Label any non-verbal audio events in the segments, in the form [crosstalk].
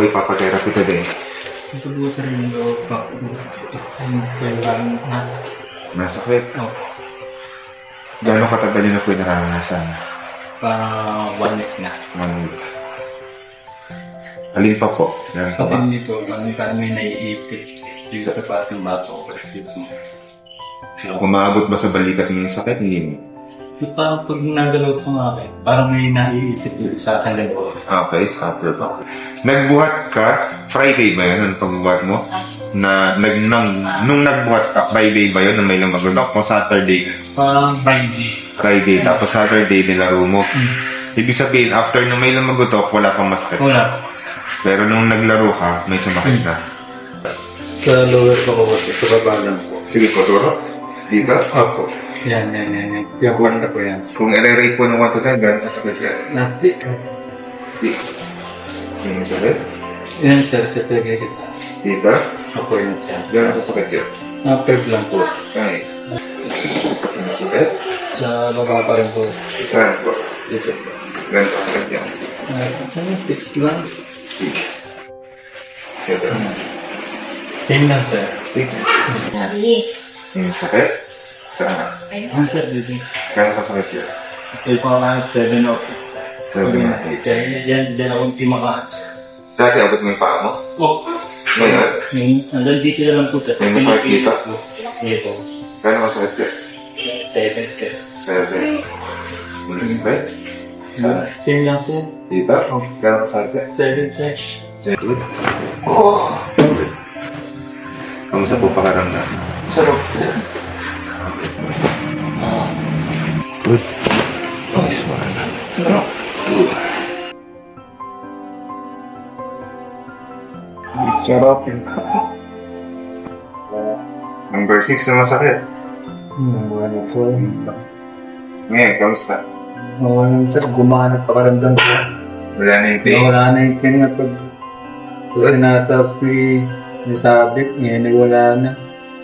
po ipapatherapy today? Ito sir yung lower back. Yung kailangan nasa. Masakit. Oh, Gano'ng katagal yun na po yung nararanasan? parang one week na. One week. Alin pa po? Meron pa ba? Kapag dito, ano parang may naiipit. Dito sa pating baso ko. Dito mo. Umaabot ba sa balikat mo yung sakit? Hindi mo. Yung parang pag nagalaw ko nga akin, parang may naiisip dito sa akin lang po. Okay, stopper pa. Nagbuhat ka, Friday ba yun, ang pagbuhat mo? Na, nag, nang, nung nagbuhat ka, Friday ba yun, nung may lumagutok? O Saturday? Parang Friday. Friday, tapos Saturday nilaro mo. Ibig sabihin, after nung may lumagutok, wala pang masakit. Wala. Pero nung naglaro ka, may sumakit na. Sa lower ko ko kasi, sa baba lang po. Sige po, turo. Dito. Opo. Yan, yan, yan. yan. Yung kwarta ko yan. Kung i-rate po ng 1 to 10, gano'n kasakit yan? Nati. Di. Yung sakit? Yan sir, sa tagay kita. Dito. Opo yan siya. Gano'n kasakit yan? Na-perp lang po. Okay. Yung sakit? Sa baba pa rin po. Saan po? Dito sir. Gano'n kasakit yan? Uh, six lang. Ito. Same lang sir. Six. Yung sakit? Saan? Ah, sir, dito. Gano'n kasakit yan? Ito pa nga, seven o eight. sir. Seven na eight. Kaya yan, yan ako hindi maka... Dati abot mo yung paa mo? Oh, Ngayon? yung, hanggang dito na lang po sir. May masakit dito? Yes, po. Gano'n kasakit yan? Seven sir. Seven. Yung sakit? Saan? Same lang sir. Dito? Gano'n kasakit yan? Seven sir. Good. Oh! Kamusta po pakaramdam? Sarap sir. Good. Oh, ismana. Sarap. Sarap yung Number 6 na masakit. Nawalan na po. Ngayon, kamusta? Nawalan sir, gumana pakaramdam ko. Wala na yung pain? Nawala na yung kanya pag pag tinataas ko yung sabit, ngayon ay wala na.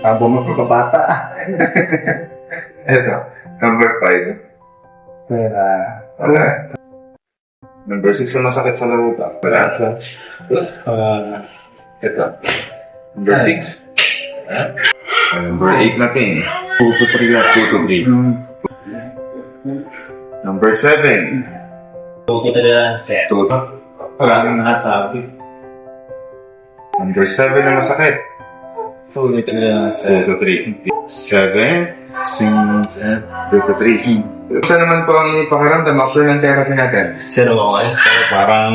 Habang magpapabata. [laughs] Ito. Number 5. Pero, Wala. Number 6 na masakit sa laruta. Wala. uh, Ito. Number 6. Number 8 na pain. 2 to 3 na. 2 to 3. yung Number 7. okay talaga set. 2 to Wala nang nasabi. Number 7 na masakit. Okay talaga 2 to 3. 7. 6. 2 to 3. Isa naman po ang inipakiramdam after ng therapy natin. Sir, okay. Pero parang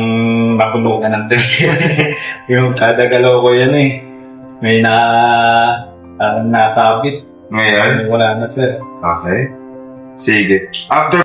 nakulugan ng trigger. [laughs] yung kadagalaw ko yan eh. May na... Parang nasabit. Ngayon, Wala na sir. Okay. Sige. After